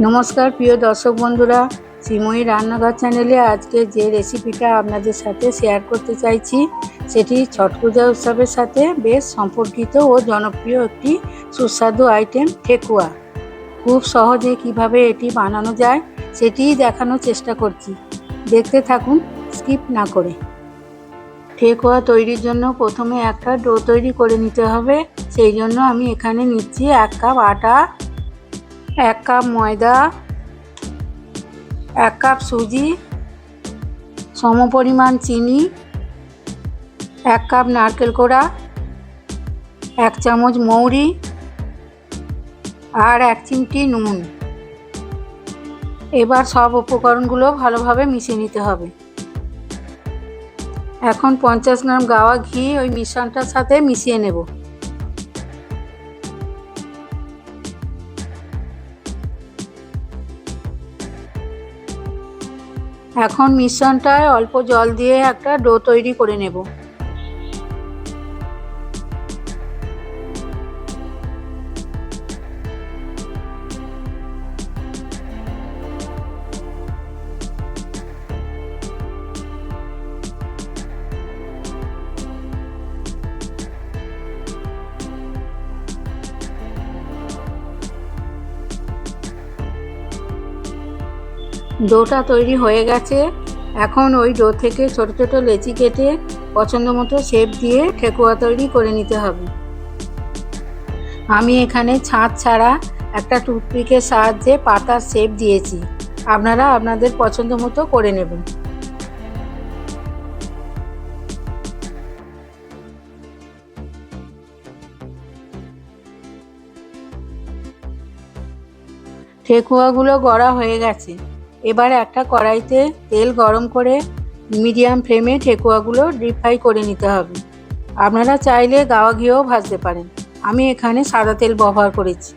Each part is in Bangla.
নমস্কার, প্রিয় দর্শক বন্ধুরা, শ্রীময়ী রান্নাঘর চ্যানেলে আজকে যে রেসিপিটা আপনাদের সাথে শেয়ার করতে চাইছি, সেটি ছট পূজা উৎসবের সাথে বেশ সম্পর্কিত ও জনপ্রিয় একটি সুস্বাদু আইটেম ঠেকুয়া। খুব সহজে কীভাবে এটি বানানো যায় সেটিই দেখানোর চেষ্টা করছি। দেখতে থাকুন স্কিপ না করে। ঠেকুয়া তৈরির জন্য প্রথমে একটা ডো তৈরি করে নিতে হবে, সেই জন্য আমি এখানে নিচ্ছি এক কাপ আটা এক কাপ ময়দা, এক কাপ সুজি, সমপরিমাণ চিনি, এক কাপ নারকেল কোড়া, এক চামচ মৌরি আর এক চিমটি নুন। এবার সব উপকরণগুলো ভালোভাবে মিশিয়ে নিতে হবে। এখন পঞ্চাশ গ্রাম গাওয়া ঘি ওই মিশ্রণটার সাথে মিশিয়ে নেব। এখন মিশ্রণটায় অল্প জল দিয়ে একটা ডো তৈরি করে নেব। ডোটা তৈরি হয়ে গেছে। এখন ওই ডো থেকে ছোট ছোট লেচি কেটে পছন্দ মতো শেপ দিয়ে ঠেকুয়া তৈরি করে নিতে হবে। আমি এখানে ছাঁচ ছাড়া একটা টুথপিকের সাহায্যে পাতার শেপ দিয়েছি। আপনারা আপনাদের পছন্দ মতো করে নেবেন। ঠেকুয়াগুলো গড়া হয়ে গেছে। এবার একটা কড়াইতে তেল গরম করে মিডিয়াম ফ্লেমে ঠেকুয়াগুলো ডিপ ফ্রাই করে নিতে হবে। আপনারা চাইলে গাওয়া ঘিয়েও ভাজতে পারেন। আমি এখানে সাদা তেল ব্যবহার করেছি।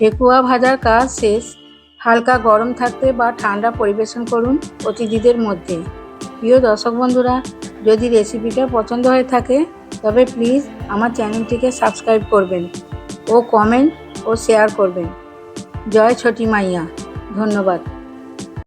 ঠেকুয়া ভাজার কাজ শেষ। হালকা গরম থাকতে বা ঠান্ডা পরিবেশন করুন অতিথিদের মধ্যে। প্রিয় দর্শক বন্ধুরা, যদি রেসিপিটা পছন্দ হয়ে থাকে, তবে প্লিজ আমার চ্যানেলটিকে সাবস্ক্রাইব করবেন ও কমেন্ট ও শেয়ার করবেন। জয় ছটি মাইয়া। ধন্যবাদ।